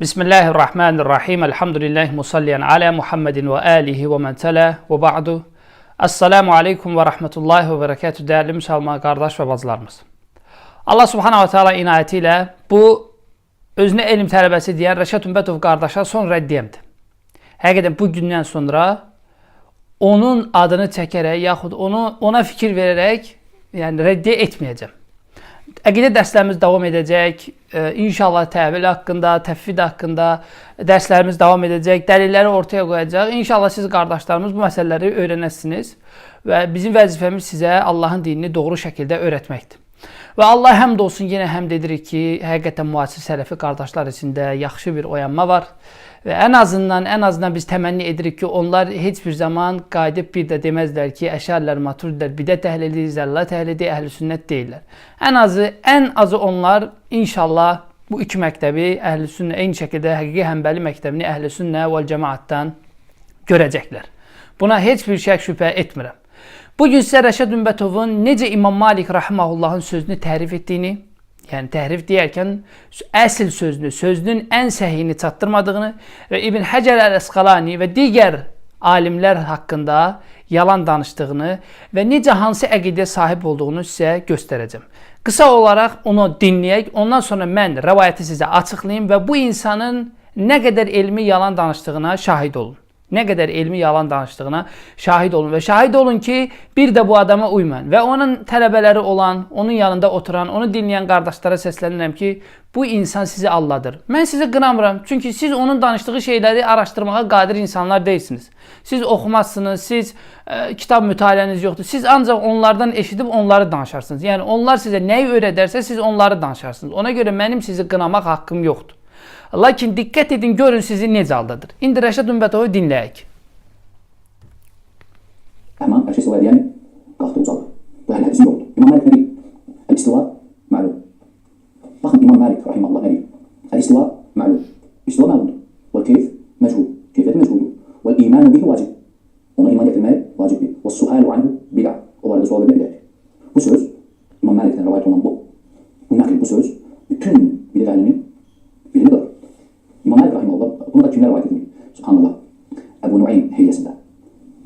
Bismillahirrahmanirrahim. Elhamdülillahi musalliyen ala Muhammedin ve alihi ve men tela ve ba'du. Assalamu aleykum ve rahmetullahi ve berekatuhu değerli Müslüman kardeş ve bacılarımız. Allah subhanahu ve teala inayetiyle bu özünə elm tələbəsi deyən Rəşad Ümbətov qardaşa son rəddiyəmdir. Həqiqətən bu gündən sonra onun adını çəkərək yaxud onu ona fikir verərək yəni rəddiyə etməyəcəm. Əqidə dərslərimiz davam edəcək. Ee, İnşallah təvil haqqında, təfvid haqqında dərslərimiz davam edəcək. Dəlilləri ortaya qoyacaq. İnşallah siz qardaşlarımız bu məsələləri öyrənəsiniz və bizim vəzifəmiz sizə Allahın dinini doğru şəkildə öyrətməkdir. Və Allah həmd olsun yenə həmd edirik ki, həqiqətən müasir sələfi qardaşlar içində yaxşı bir oyanma var. Və ən azından ən azından biz təmənni edirik ki, onlar heç bir zaman qayıdıb bir də deməzlər ki, əşarilər, maturidlər bidət əhlidir, zəllat əhlidir, əhl-i sünnət deyirlər. Ən azı, ən azı onlar inşallah bu iki məktəbi əhl-i sünnə eyni şəkildə həqiqi həmbəli məktəbini əhl-i sünnə və cəmaatdan görəcəklər. Buna heç bir şək şübhə etmirəm. Bu gün sizə Rəşad Ümbətovun necə İmam Malik rahimehullahın sözünü tərif etdiyini, yəni təhrif deyərkən əsl sözünü, sözünün ən səhihini çatdırmadığını və İbn Həcər əl-Əsqalani və digər alimlər haqqında yalan danışdığını və necə hansı əqidə sahib olduğunu sizə göstərəcəm. Qısa olaraq onu dinləyək, ondan sonra mən rəvayəti sizə açıqlayım və bu insanın nə qədər elmi yalan danışdığına şahid olun. Nə qədər elmi yalan danışdığına şahid olun və şahid olun ki, bir də bu adama uymayın və onun tələbələri olan, onun yanında oturan, onu dinləyən qardaşlara səslənirəm ki, bu insan sizi alladır. Mən sizi qınamıram, çünki siz onun danışdığı şeyləri araşdırmağa qadir insanlar deyilsiniz. Siz oxumazsınız, siz ə, kitab mütaliəniz yoxdur. Siz ancaq onlardan eşidib onları danışarsınız. Yəni onlar sizə nəyi öyrədərsə siz onları danışarsınız. Ona görə mənim sizi qınamaq haqqım yoxdur. Lakin dikkat edin görün sizi necə aldadır. İndi Rəşad Ümbətovu dinləyək. Ama her şey sıvı yani kalktı uzadı. Bu her hadisi yoktu. İmam Malik ne diyor? El istiva ma'lum. Bakın İmam Malik rahimallah ne diyor? El istiva ma'lum. İstiva ma'lumdur. Vel keyf mechul. Keyfiyeti mechuldur. Vel imanu bihi vacib. Ona iman getirmek vaciptir. Ve sualu anhu bid'a. O arada sual vermek bid'atir. Bu söz İmam Malik'ten rivayet olan bu. Bu nakil bu söz bütün bidat aliminin bilimi doğru. İmam Malik rahimahullah bunu da kimler rivayet etmiyor? Subhanallah. Ebu Nuaym hilyesinde.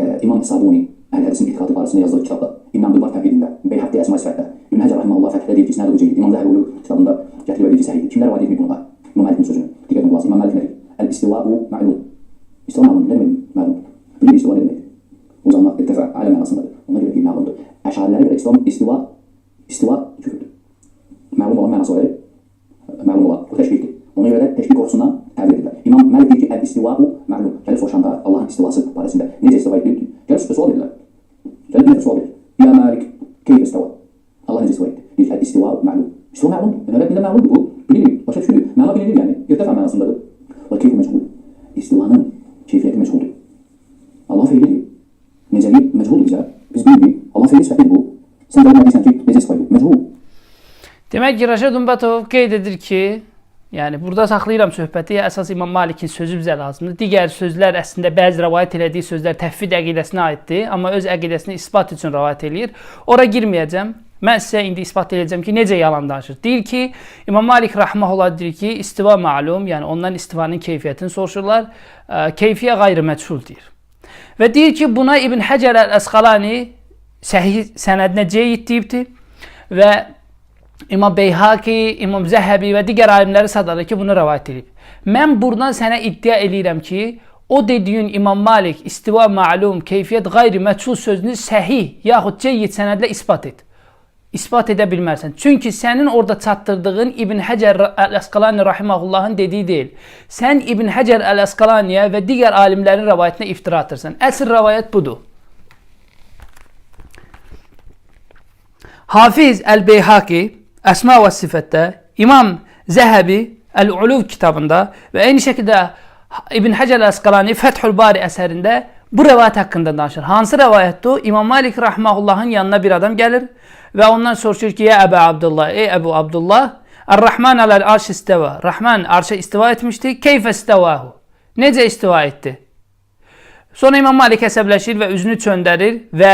Ee, İmam Sabuni Ehl hadisin itikatı barəsində yazdığı kitabda İbn Abdülbar təfvidində, Beyhaqi Əsma Sifətdə, İbn Həcər rahimehullah Fəthdə deyir ki, isnadı ucayid. İmam Zəhəbi Ulu kitabında gətirib verir ki, səhihdir. Kimlər rivayet etmir bunlar? İmam Məlikin sözünü. Diqqət edin İmam Məlik nə deyir? El-istiva'u ma'lum. İstiva ma'lum. Ne demek? Ma'lum. Bilir istiva ne demektir? Uzanmak, irtifa, alem manasındadır. Ona göre ki ma'lumdur. Eşarilerine göre istiva, istiva, istiva küfürdür. Ma'lum olan manası olarak, ma'lum olan. Bu teşbihtir. Ona göre teşbih korkusundan təvil edirlər. İmam Məlik deyir ki, el-istiva'u ma'lum. Gəlib soruşanda Allahın istivası barəsində necə istiva edir ki, gəlib sual edirlər. Gəlib bir sual edir. Ya Malik, keyf istawa? Allah necə istiva etdi? Deyir, el-istiva ma'lum. İstiva ma'lumdur. Yəni, Rəbbində ma'lumdur bu. Bilinir. Başa düşülür. Məna bilinir yəni. İrtifa mənasındadır. Və keyf məchul. İstivanın keyfiyyəti məchuldur. Allah feilidir. Necəliyi məchul bizə. Biz bilirik. Allah feili sifətidir bu. Də bilmirsən ki, necə istiva edir. Məchul. Demək ki, Rəşad Ümbatov qeyd edir ki, yəni burada saxlayıram söhbəti, əsas İmam Malikin sözü bizə lazımdır. Digər sözlər əslində bəzi rivayet elədiyi sözlər təfvid əqidəsinə aiddir, amma öz əqidəsini isbat üçün rivayet eləyir. Ora girməyəcəm. Mən sizə indi isbat edəcəm ki, necə yalan danışır. Deyir ki, İmam Malik rahmehullah deyir ki, istiva ma'lum, yəni ondan istivanın keyfiyyətini soruşurlar. Ə, Keyfiyə qeyri məchul deyir. Və deyir ki, buna İbn Həcər əl-Əsqalani səhih sənədinə ceyid deyibdir və İmam Beyhaqi, İmam Zəhəbi və digər alimləri sadadır ki, bunu rivayet edib. Mən buradan sənə iddia eləyirəm ki, o dediyin İmam Malik istiva ma'lum, keyfiyyət qeyri məchul sözünü səhih yaxud ceyyid sənədlə isbat et. İsbat edə bilmərsən. Çünki sənin orada çatdırdığın İbn Həcər Əl-Əsqalani rahimehullahın dediyi deyil. Sən İbn Həcər Əl-Əsqalaniyə və digər alimlərin rivayətinə iftira atırsan. Əsl rivayət budur. Hafiz Əl-Beyhaqi Əsma və Sifətdə, İmam Zəhəbi Əl-Uluv kitabında və eyni şəkildə İbn Həcər Əsqalani Fəthül Bari əsərində bu rəvayət haqqında danışır. Hansı rəvayətdir? İmam Malik rahmehullahın yanına bir adam gəlir və ondan soruşur ki, "Ya Əbu Abdullah, ey Əbu Abdullah, Er-Rahman aləl arş isteva. Rahman arşa istiva etmişdi. Keyfə istevahu? Necə istiva etdi? Sonra İmam Malik əsəbləşir və üzünü çöndərir və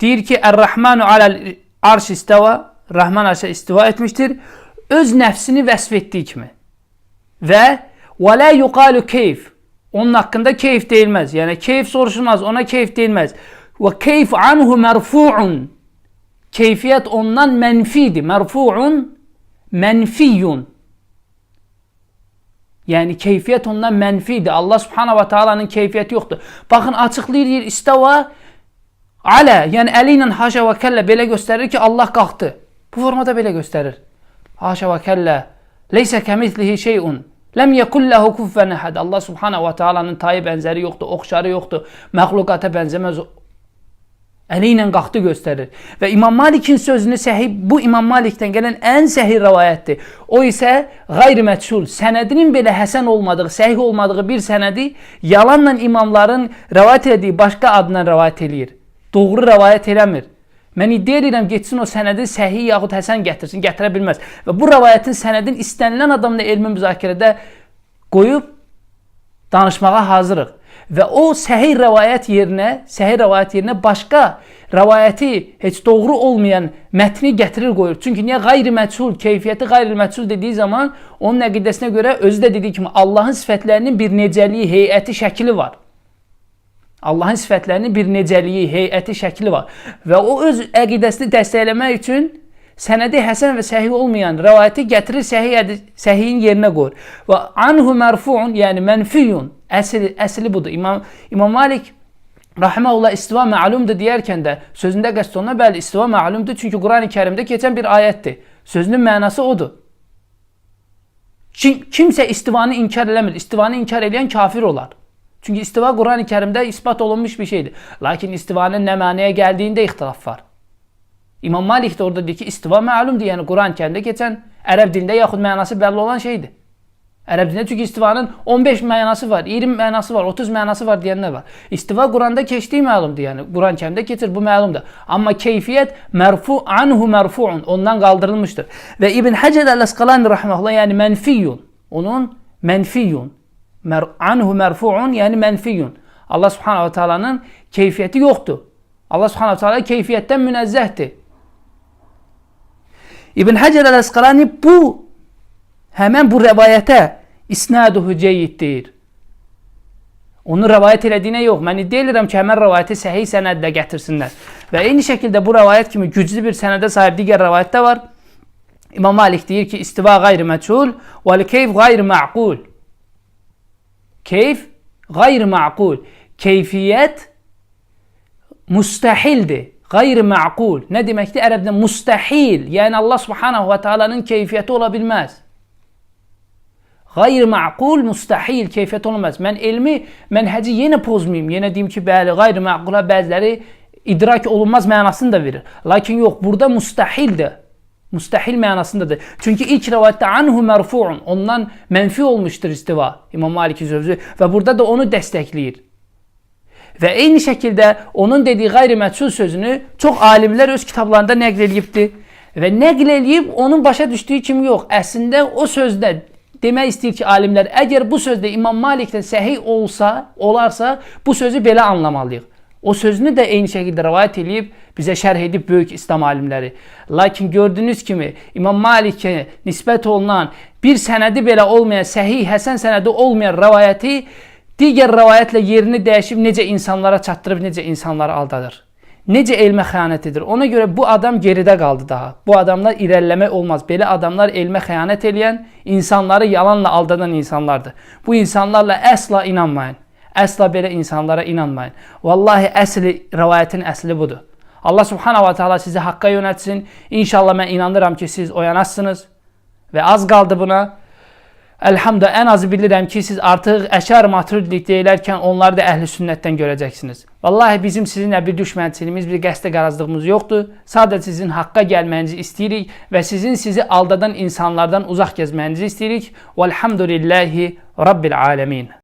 deyir ki, Er-Rahmanu aləl arş isteva. Rahman arşa istiva etmiştir. Öz nəfsini vəsf etdiyi kimi. Və Ve la yuqalu keyf. Onun hakkında keyif değilmez. Yani keyif soruşulmaz. Ona keyif değilmez. Ve keyf anhu merfu'un. Keyfiyet ondan menfiydi. Merfu'un menfiyun. Yani keyfiyet ondan menfiydi. Allah subhanahu ve taala'nın keyfiyeti yoktu. Bakın açıklayır istava ala yani eliyle haşa ve kelle belə gösterir ki Allah kalktı. Bu formada belə gösterir. Haşa ve kelle leyse kemislihi şeyun. Lem yekun lehu kuffen ehad. Allah subhanahu ve taala'nın tayı benzeri yoktu, okşarı yoktu. Məxluqata benzemez. Eliyle kalktı gösterir. Ve İmam Malik'in sözünü sahih, bu İmam Malik'ten gelen en sahih rivayettir. O ise gayri meçhul, senedinin bile hasen olmadığı, sahih olmadığı bir senedi yalanla imamların rivayet etdiği başka adına rivayet eləyir. Doğru rivayet eləmir. Mən iddia edirəm getsin o sənədi səhih yaxud həsən gətirsin, gətirə bilməz. Və bu rivayətin sənədin istənilən adamla elmi müzakirədə qoyub danışmağa hazırıq. Və o səhih rivayət yerinə, səhih rivayət yerinə başqa rivayəti heç doğru olmayan mətni gətirir qoyur. Çünki niyə qeyri-məchul, keyfiyyəti qeyri-məchul dediyi zaman onun əqidəsinə görə özü də dediyi kimi Allahın sifətlərinin bir necəliyi, heyəti, şəkli var. Allahın sifətlərinin bir necəliyi, heyəti, şəkli var. Və o öz əqidəsini dəstəkləmək üçün sənədi həsən və səhih olmayan rivayəti gətirir səhih səhihin yerinə qoyur. Və anhu merfuun, yəni mənfiyun. Əsli əsli budur. İmam İmam Malik rahimehullah istiva ma'lumdur deyərkən də sözündə qəsd oluna bəli istiva ma'lumdur çünki Qurani-Kərimdə keçən bir ayətdir. Sözünün mənası odur. Kim, kimsə istivanı inkar eləmir. İstivanı inkar edən kafir olar. Çünkü istiva Kur'an-ı Kerim'de ispat olunmuş bir şeydir. Lakin istivanın ne manaya geldiğinde ihtilaf var. İmam Malik de orada diyor ki istiva malumdu yani Kur'an-ı Kerim'de geçen Arap dilinde yahut manası belli olan şeydi. Arap dilinde çünkü istivanın 15 manası var, 20 manası var, 30 manası var diyenler var. İstiva Kur'an'da geçtiği malumdu yani. Kur'an-ı Kerim'de geçir bu malumdu. Ama keyfiyet merfu anhu merfu'un ondan kaldırılmıştır. Ve İbn Hacer el-Eskalani rahmetullah yani menfiyun. Onun menfiyun mer anhu merfu'un yani menfiyun. Allah subhanahu ve teala'nın keyfiyeti yoktu. Allah subhanahu ve teala keyfiyetten münezzehti. İbn Hacer el-Eskalani bu hemen bu rivayete isnaduhu ceyyiddir. Onu rivayet elədiyinə yox. Mən iddia edirəm ki, həmən rivayəti səhih sənədlə gətirsinlər. Və eyni şəkildə bu rivayət kimi güclü bir sənədə sahib digər rivayətdə var. İmam Malik deyir ki, istiva və-l-keyf qeyri-ma'qul. Keyf gayr ma'kul. Keyfiyet mustahildi. Gayr ma'kul. Ne demekti? Arap'da mustahil. Yani Allah subhanahu ve teala'nın keyfiyeti olabilmez. Gayr ma'kul mustahil keyfiyet olmaz. Ben ilmi menheci yine pozmayayım. Yine diyeyim ki bəli gayr ma'kula bəziləri idrak olunmaz mənasını da verir. Lakin yok burada mustahildir. Müstahil mənasındadır. Çünki ilk rivayətdə anhu merfu'un ondan mənfi olmuşdur istiva İmam Malikin sözü və burada da onu dəstəkləyir. Və eyni şəkildə onun dediyi qeyri-məchul sözünü çox alimlər öz kitablarında nəql edibdir. Və nəql edib onun başa düşdüyü kimi yox. Əslində o sözdə demək istəyir ki, alimlər əgər bu sözdə İmam Malikdən səhih olsa, olarsa bu sözü belə anlamalıyıq. O sözünü də eyni şəkildə rivayət edib bizə şərh edib böyük İslam alimləri. Lakin gördüyünüz kimi İmam Malikə nisbət olunan bir sənədi belə olmayan, səhih, həsən sənədi olmayan rivayəti digər rivayətlə yerini dəyişib necə insanlara çatdırıb, necə insanları aldadır. Necə elmə xəyanət edir. Ona görə bu adam geridə qaldı daha. Bu adamlar irəliləmək olmaz. Belə adamlar elmə xəyanət edən, insanları yalanla aldadan insanlardır. Bu insanlarla əsla inanmayın. Əsla belə insanlara inanmayın. Vallahi əsli rivayətin əsli budur. Allah subhanahu wa ta'ala sizi haqqa yönətsin. İnşallah mən inanıram ki siz oyanasınız. Və az qaldı buna. Elhamda ən azı bilirəm ki siz artıq əşar maturidilik deyilərkən onları da əhli sünnətdən görəcəksiniz. Vallahi bizim sizinlə bir düşmənçiliyimiz, bir qəsdə qarazlığımız yoxdur. Sadəcə sizin haqqa gəlməyinizi istəyirik və sizin sizi aldadan insanlardan uzaq gəzməyinizi istəyirik. Velhamdülillahi Rabbil alemin.